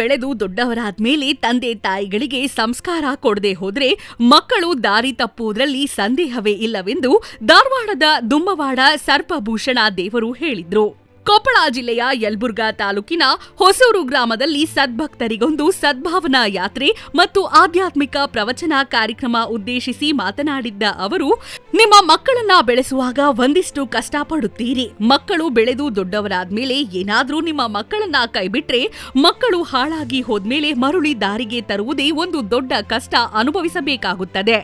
ಬೆಳೆದು ದೊಡ್ಡವರಾದ ಮೇಲೆ ತಂದೆ ತಾಯಿಗಳಿಗೆ ಸಂಸ್ಕಾರ ಕೊಡದೆ ಹೋದ್ರೆ ಮಕ್ಕಳು ದಾರಿ ತಪ್ಪುವುದರಲ್ಲಿ ಸಂದೇಹವೇ ಇಲ್ಲವೆಂದು ಧಾರವಾಡದ ದುಮ್ಮವಾಡ ಸರ್ಪಭೂಷಣ ದೇವರು ಹೇಳಿದ್ರು. ಕೊಪ್ಪಳ ಜಿಲ್ಲೆಯ ಯಲ್ಬುರ್ಗಾ ತಾಲೂಕಿನ ಹೊಸೂರು ಗ್ರಾಮದಲ್ಲಿ ಸದ್ಭಕ್ತರಿಗೊಂದು ಸದ್ಭಾವನಾ ಯಾತ್ರೆ ಮತ್ತು ಆಧ್ಯಾತ್ಮಿಕ ಪ್ರವಚನ ಕಾರ್ಯಕ್ರಮ ಉದ್ದೇಶಿಸಿ ಮಾತನಾಡಿದ್ದ ಅವರು, ನಿಮ್ಮ ಮಕ್ಕಳನ್ನ ಬೆಳೆಸುವಾಗ ಒಂದಿಷ್ಟು ಕಷ್ಟಪಡುತ್ತೀರಿ. ಮಕ್ಕಳು ಬೆಳೆದು ದೊಡ್ಡವರಾದ ಮೇಲೆ ಏನಾದರೂ ನಿಮ್ಮ ಮಕ್ಕಳನ್ನ ಕೈಬಿಟ್ರೆ ಮಕ್ಕಳು ಹಾಳಾಗಿ ಹೋದ್ಮೇಲೆ ಮರುಳಿ ದಾರಿಗೆ ತರುವುದೇ ಒಂದು ದೊಡ್ಡ ಕಷ್ಟ ಅನುಭವಿಸಬೇಕಾಗುತ್ತದೆ.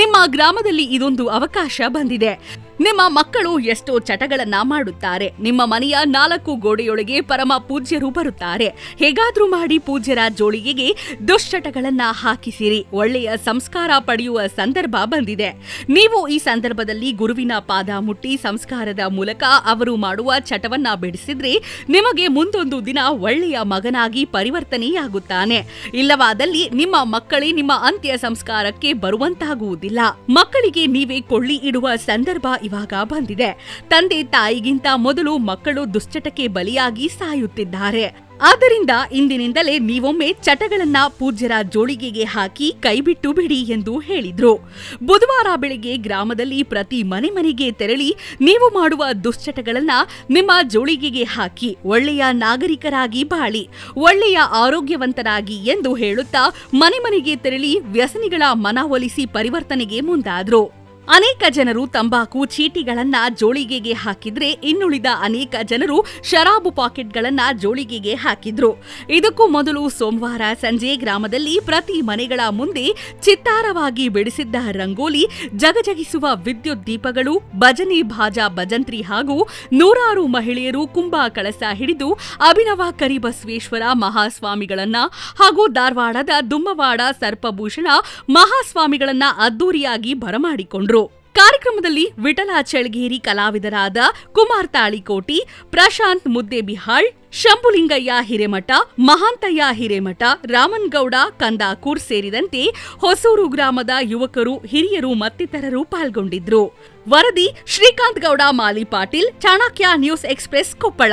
ನಿಮ್ಮ ಗ್ರಾಮದಲ್ಲಿ ಇದೊಂದು ಅವಕಾಶ ಬಂದಿದೆ. ನಿಮ್ಮ ಮಕ್ಕಳು ಎಷ್ಟೋ ಚಟಗಳನ್ನ ಮಾಡುತ್ತಾರೆ. ನಿಮ್ಮ ಮನೆಯ ನಾಲ್ಕು ಗೋಡೆಯೊಳಗೆ ಪರಮ ಪೂಜ್ಯರು ಬರುತ್ತಾರೆ. ಹೇಗಾದ್ರೂ ಮಾಡಿ ಪೂಜ್ಯರ ಜೋಳಿಗೆಗೆ ದುಶ್ಚಟಗಳನ್ನ ಹಾಕಿಸಿರಿ. ಒಳ್ಳೆಯ ಸಂಸ್ಕಾರ ಪಡೆಯುವ ಸಂದರ್ಭ ಬಂದಿದೆ. ನೀವು ಈ ಸಂದರ್ಭದಲ್ಲಿ ಗುರುವಿನ ಪಾದ ಮುಟ್ಟಿ ಸಂಸ್ಕಾರದ ಮೂಲಕ ಅವರು ಮಾಡುವ ಚಟವನ್ನ ಬಿಡಿಸಿದ್ರೆ ನಿಮಗೆ ಮುಂದೊಂದು ದಿನ ಒಳ್ಳೆಯ ಮಗನಾಗಿ ಪರಿವರ್ತನೆಯಾಗುತ್ತಾನೆ. ಇಲ್ಲವಾದಲ್ಲಿ ನಿಮ್ಮ ಮಕ್ಕಳೇ ನಿಮ್ಮ ಅಂತ್ಯ ಸಂಸ್ಕಾರಕ್ಕೆ ಬರುವಂತಾಗುವುದಿಲ್ಲ. ಮಕ್ಕಳಿಗೆ ನೀವೇ ಕೊಳ್ಳಿ ಇಡುವ ಸಂದರ್ಭ ಇವಾಗ ಬಂದಿದೆ. ತಂದೆ ತಾಯಿಗಿಂತ ಮೊದಲು ಮಕ್ಕಳು ದುಶ್ಚಟಕ್ಕೆ ಬಲಿಯಾಗಿ ಸಾಯುತ್ತಿದ್ದಾರೆ. ಆದ್ದರಿಂದ ಇಂದಿನಿಂದಲೇ ನೀವೊಮ್ಮೆ ಚಟಗಳನ್ನ ಪೂಜ್ಯರ ಜೋಳಿಗೆಗೆ ಹಾಕಿ ಕೈಬಿಟ್ಟು ಬಿಡಿ ಎಂದು ಹೇಳಿದ್ರು. ಬುಧವಾರ ಬೆಳಿಗ್ಗೆ ಗ್ರಾಮದಲ್ಲಿ ಪ್ರತಿ ಮನೆ ಮನೆಗೆ ತೆರಳಿ ನೀವು ಮಾಡುವ ದುಶ್ಚಟಗಳನ್ನ ನಿಮ್ಮ ಜೋಳಿಗೆಗೆ ಹಾಕಿ ಒಳ್ಳೆಯ ನಾಗರಿಕರಾಗಿ ಬಾಳಿ, ಒಳ್ಳೆಯ ಆರೋಗ್ಯವಂತರಾಗಿ ಎಂದು ಹೇಳುತ್ತಾ ಮನೆ ಮನೆಗೆ ತೆರಳಿ ವ್ಯಸನಿಗಳ ಮನವೊಲಿಸಿ ಪರಿವರ್ತನೆಗೆ ಮುಂದಾದ್ರು. ಅನೇಕ ಜನರು ತಂಬಾಕು, ಚೀಟಿಗಳನ್ನ ಜೋಳಿಗೆಗೆ ಹಾಕಿದ್ರೆ ಇನ್ನುಳಿದ ಅನೇಕ ಜನರು ಶರಾಬು ಪಾಕೆಟ್ಗಳನ್ನ ಜೋಳಿಗೆಗೆ ಹಾಕಿದ್ರು. ಇದಕ್ಕೂ ಮೊದಲು ಸೋಮವಾರ ಸಂಜೆ ಗ್ರಾಮದಲ್ಲಿ ಪ್ರತಿ ಮನೆಗಳ ಮುಂದೆ ಚಿತ್ತಾರವಾಗಿ ಬಿಡಿಸಿದ್ದ ರಂಗೋಲಿ, ಜಗಜಗಿಸುವ ವಿದ್ಯುತ್ ದೀಪಗಳು, ಭಜನೆ ಭಾಜಾ ಭಜಂತ್ರಿ ಹಾಗೂ ನೂರಾರು ಮಹಿಳೆಯರು ಕುಂಭ ಕಳಸ ಹಿಡಿದು ಅಭಿನವ ಕರಿಬಸವೇಶ್ವರ ಮಹಾಸ್ವಾಮಿಗಳನ್ನ ಹಾಗೂ ಧಾರವಾಡದ ದುಮ್ಮವಾಡ ಸರ್ಪಭೂಷಣ ಮಹಾಸ್ವಾಮಿಗಳನ್ನ ಅದ್ದೂರಿಯಾಗಿ ಬರಮಾಡಿಕೊಂಡ್ರು. ಕಾರ್ಯಕ್ರಮದಲ್ಲಿ ವಿಠಲ ಚಳಗೇರಿ ಕಲಾವಿದರಾದ ಕುಮಾರ್ ತಾಳಿಕೋಟಿ, ಪ್ರಶಾಂತ್ ಮುದ್ದೆಬಿಹಾಳ್ ಶಂಭುಲಿಂಗಯ್ಯ ಹಿರೇಮಠ, ಮಹಾಂತಯ್ಯ ಹಿರೇಮಠ ರಾಮನ್ಗೌಡ ಕಂದಾಕೂರ್ ಸೇರಿದಂತೆ ಹೊಸೂರು ಗ್ರಾಮದ ಯುವಕರು, ಹಿರಿಯರು ಮತ್ತಿತರರು ಪಾಲ್ಗೊಂಡಿದ್ರು. ವರದಿ ಶ್ರೀಕಾಂತ್ ಗೌಡ, ಮಾಲಿ ಪಾಟೀಲ್, ಚಾಣಕ್ಯ ನ್ಯೂಸ್ ಎಕ್ಸ್ಪ್ರೆಸ್, ಕೊಪ್ಪಳ.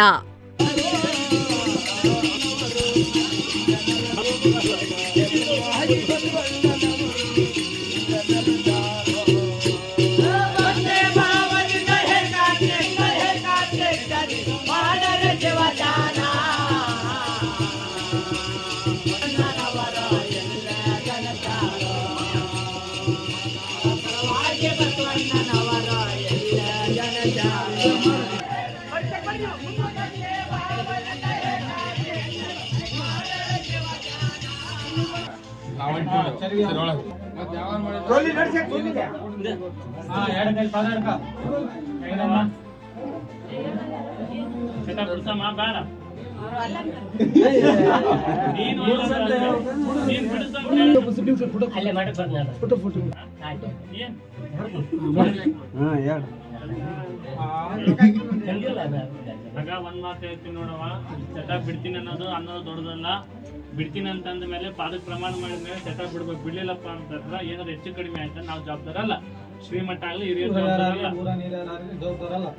ನವರ ಎಲ್ಲ ಜನತಾರೋ ಹಾಗೆ ಬಸವಣ್ಣನವರ ಎಲ್ಲ ಜನತಾರೋ ಅಲ್ಲೇ ಮಾಡಕ್ ಬರ್ನಲ್ಲ ಆಯ್ತು ಆಗ ಒಂದ್ ಮಾತು ಹೇಳ್ತೀನಿ ನೋಡವ ಚಟ ಬಿಡ್ತೀನಿ ಅನ್ನೋದು ಅನ್ನೋದು ದೊಡ್ಡದಲ್ಲ ಬಿಡ್ತೀನಿ ಅಂತಂದ ಮೇಲೆ ಪಾದಕ್ ಪ್ರಮಾಣ ಮಾಡಿದ ಮೇಲೆ ಚಟ ಬಿಡ್ಬೇಕು ಬಿಡ್ಲಿಲ್ಲಪ್ಪ ಅಂತಂದ್ರ ಏನಾದ್ರು ಹೆಚ್ಚು ಕಡಿಮೆ ಆಯ್ತಾ ನಾವು ಜವಾಬ್ದಾರ ಅಲ್ಲ ಶ್ರೀಮಠ ಆಗ್ಲಿ ಹಿರಿಯ ಜವಾಬ್ದಾರ ಅಲ್ಲ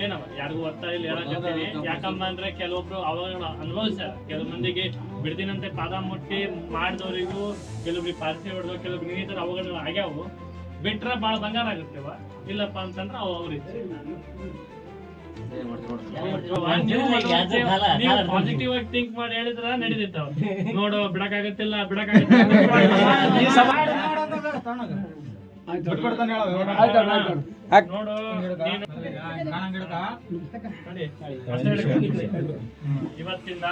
ಏನವ ಯಾರಿಗೂ ಒತ್ತಾಯ ಇಲ್ಲ ಹೇಳಕತ್ತೀನಿ ಯಾಕಮ್ಮ ಅಂದ್ರೆ ಕೆಲವೊಬ್ರು ಅವಾಗ ಅನುಭವಿಸ್ಯಾರ ಕೆಲವು ಮಂದಿಗೆ ಬಿಡ್ದಿನಂತೆ ಪಾದ ಮುಟ್ಟಿ ಮಾಡಿದವರಿಗೂ ಕೆಲವೊಬ್ರಿಗೆ ಪಾರ್ಸಿ ಹೊಡೆದು ಕೆಲವೊಬ್ರಿಗೆ ಇನ್ನಿತರ ಅವಘಡಗಳು ಆಗ್ಯಾವು. ಬಿಟ್ರೆ ಬಹಳ ಬಂಗಾರ ಆಗುತ್ತೇವ ಇಲ್ಲಪ್ಪ ಅಂತಂದ್ರೆ ಅವ್ರ ಅವ್ರಿಗೆ ಪಾಸಿಟಿವ್ ಆಗಿ ಥಿಂಕ್ ಮಾಡಿ ಹೇಳಿದ್ರ ನಡೀತಿತ್ತವ ನೋಡು ಬಿಡಕ್ಕಾಗತ್ತಿಲ್ಲ ಬಿಡಕ್ಕಾಗತ್ತಿಲ್ಲ. ನೋಡು ನೀನು ನೋಡಿ, ಇವತ್ತಿಂದ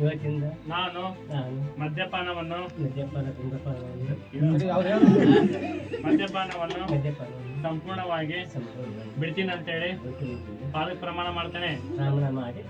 ಇವತ್ತಿಂದ ನಾನು ನಾನು ಮದ್ಯಪಾನವನ್ನು ಮದ್ಯಪಾನ ಧೂಮಪಾನವನ್ನು ಮದ್ಯಪಾನವನ್ನು ಸಂಪೂರ್ಣವಾಗಿ ಬಿಡ್ತೀನಿ ಅಂತೇಳಿ ಪಾಲಕ್ ಪ್ರಮಾಣ ಮಾಡ್ತೇನೆ. ಪ್ರಮಾಣ ಮಾಡಿ